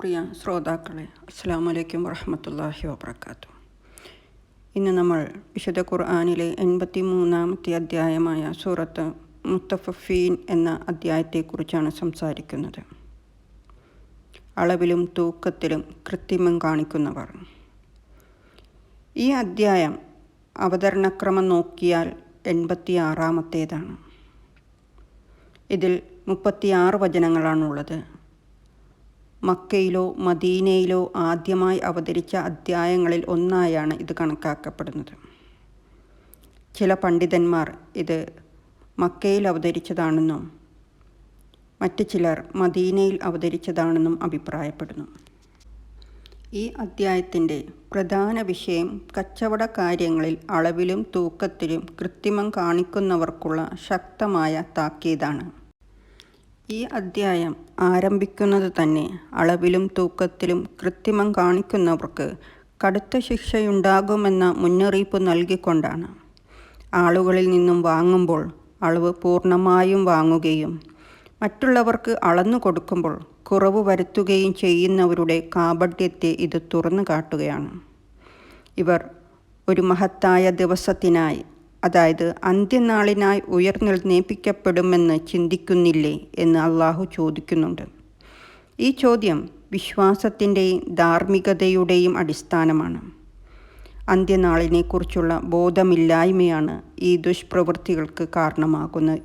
പ്രിയ ശ്രോതാക്കളെ അസ്സാം വലൈക്കും വറഹമത്തല്ലാഹി വാബർക്കാത്തു ഇന്ന് നമ്മൾ വിശുദ്ധ ഖുർആാനിലെ എൺപത്തി മൂന്നാമത്തെ അധ്യായമായ സൂറത്ത് മുത്തഫീൻ എന്ന അധ്യായത്തെക്കുറിച്ചാണ് സംസാരിക്കുന്നത്. അളവിലും തൂക്കത്തിലും കൃത്രിമം കാണിക്കുന്നവർ. ഈ അധ്യായം അവതരണക്രമം നോക്കിയാൽ എൺപത്തി ആറാമത്തേതാണ് ഇതിൽ മുപ്പത്തിയാറ് വചനങ്ങളാണുള്ളത്. മക്കയിലോ മദീനയിലോ ആദ്യമായി അവതരിച്ച അധ്യായങ്ങളിൽ ഒന്നായാണ് ഇത് കണക്കാക്കപ്പെടുന്നത്. ചില പണ്ഡിതന്മാർ ഇത് മക്കയിൽ അവതരിച്ചതാണെന്നും മറ്റ് ചിലർ മദീനയിൽ അവതരിച്ചതാണെന്നും അഭിപ്രായപ്പെടുന്നു. ഈ അദ്ധ്യായത്തിന്റെ പ്രധാന വിഷയം കച്ചവട കാര്യങ്ങളിൽ അളവിലും തൂക്കത്തിലും കൃത്രിമം കാണിക്കുന്നവർക്കുള്ള ശക്തമായ താക്കീതാണ്. ഈ അധ്യായം ആരംഭിക്കുന്നത് തന്നെ. അളവിലും തൂക്കത്തിലും കൃത്രിമം കാണിക്കുന്നവർക്ക് കടുത്ത ശിക്ഷയുണ്ടാകുമെന്ന മുന്നറിയിപ്പ് നൽകിക്കൊണ്ടാണ്. ആളുകളിൽ നിന്നും വാങ്ങുമ്പോൾ അളവ് പൂർണമായും വാങ്ങുകയും മറ്റുള്ളവർക്ക് അളന്നു കൊടുക്കുമ്പോൾ കുറവ് വരുത്തുകയും ചെയ്യുന്നവരുടെ കാപട്യത്തെ ഇത് തുറന്നു കാട്ടുകയാണ്. ഇവർ ഒരു മഹത്തായ ദിവസത്തിനായി അതായത് അന്ത്യനാളിനായി ഉയർന്നെഴുന്നേൽപ്പിക്കപ്പെടുമെന്ന് ചിന്തിക്കുന്നില്ലേ എന്ന് അള്ളാഹു ചോദിക്കുന്നുണ്ട്. ഈ ചോദ്യം വിശ്വാസത്തിന്റെയും ധാർമ്മികതയുടെയും അടിസ്ഥാനമാണ്. അന്ത്യനാളിനെക്കുറിച്ചുള്ള ബോധമില്ലായ്മയാണ് ഈ ദുഷ്പ്രവൃത്തികൾക്ക് കാരണമാകുന്നത്.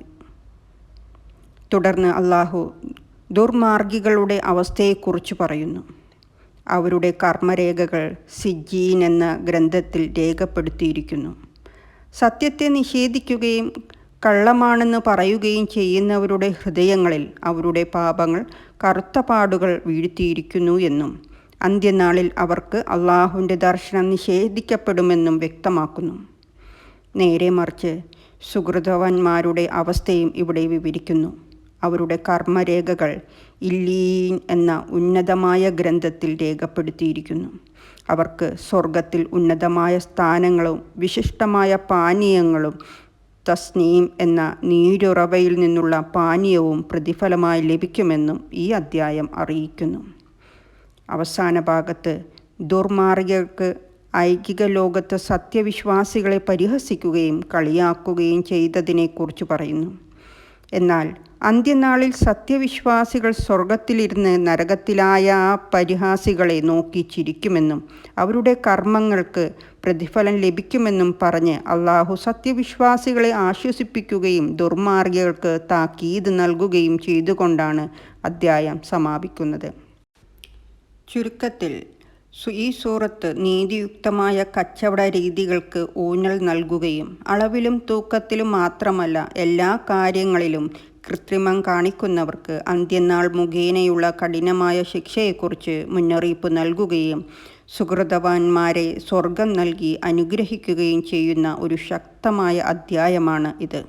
തുടർന്ന് അള്ളാഹു ദുർമാർഗികളുടെ അവസ്ഥയെക്കുറിച്ച് പറയുന്നു. അവരുടെ കർമ്മരേഖകൾ സിജീൻ എന്ന ഗ്രന്ഥത്തിൽ രേഖപ്പെടുത്തിയിരിക്കുന്നു. സത്യത്തെ നിഷേധിക്കുകയും കള്ളമാണെന്ന് പറയുകയും ചെയ്യുന്നവരുടെ ഹൃദയങ്ങളിൽ അവരുടെ പാപങ്ങൾ കറുത്ത പാടുകൾ വീഴ്ത്തിയിരിക്കുന്നു എന്നും അന്ത്യനാളിൽ അവർക്ക് അള്ളാഹുവിന്റെ ദർശനം നിഷേധിക്കപ്പെടുമെന്നും വ്യക്തമാക്കുന്നു. നേരെ മറിച്ച് സുഹൃതവന്മാരുടെ അവസ്ഥയും ഇവിടെ വിവരിക്കുന്നു. അവരുടെ കർമ്മരേഖകൾ ഇല്ലീൻ എന്ന ഉന്നതമായ ഗ്രന്ഥത്തിൽ രേഖപ്പെടുത്തിയിരിക്കുന്നു. അവർക്ക് സ്വർഗത്തിൽ ഉന്നതമായ സ്ഥാനങ്ങളും വിശിഷ്ടമായ പാനീയങ്ങളും തസ്നീം എന്ന നീരുറവയിൽ നിന്നുള്ള പാനീയവും പ്രതിഫലമായി ലഭിക്കുമെന്നും ഈ അദ്ധ്യായം അറിയിക്കുന്നു. അവസാന ഭാഗത്ത് ദുർമാർഗികൾക്ക് ഐകിക ലോകത്ത് സത്യവിശ്വാസികളെ പരിഹസിക്കുകയും കളിയാക്കുകയും ചെയ്തതിനെക്കുറിച്ച് പറയുന്നു. എന്നാൽ അന്ത്യനാളിൽ സത്യവിശ്വാസികൾ സ്വർഗത്തിലിരുന്ന് നരകത്തിലായ ആ പരിഹാസികളെ നോക്കി ചിരിക്കുമെന്നും അവരുടെ കർമ്മങ്ങൾക്ക് പ്രതിഫലം ലഭിക്കുമെന്നും പറഞ്ഞ് അള്ളാഹു സത്യവിശ്വാസികളെ ആശ്വസിപ്പിക്കുകയും ദുർമാർഗികൾക്ക് താക്കീത് നൽകുകയും ചെയ്തുകൊണ്ടാണ് അദ്ധ്യായം സമാപിക്കുന്നത്. ചുരുക്കത്തിൽ ഈ സൂറത്ത് നീതിയുക്തമായ കച്ചവട രീതികൾക്ക് ഊന്നൽ നൽകുകയും അളവിലും തൂക്കത്തിലും മാത്രമല്ല എല്ലാ കാര്യങ്ങളിലും കൃത്രിമം കാണിക്കുന്നവർക്ക് അന്ത്യനാൾ മുഖേനയുള്ള കഠിനമായ ശിക്ഷയെക്കുറിച്ച് മുന്നറിയിപ്പ് നൽകുകയും സുഹൃതവാന്മാരെ സ്വർഗം നൽകി അനുഗ്രഹിക്കുകയും ചെയ്യുന്ന ഒരു ശക്തമായ അധ്യായമാണ് ഇത്.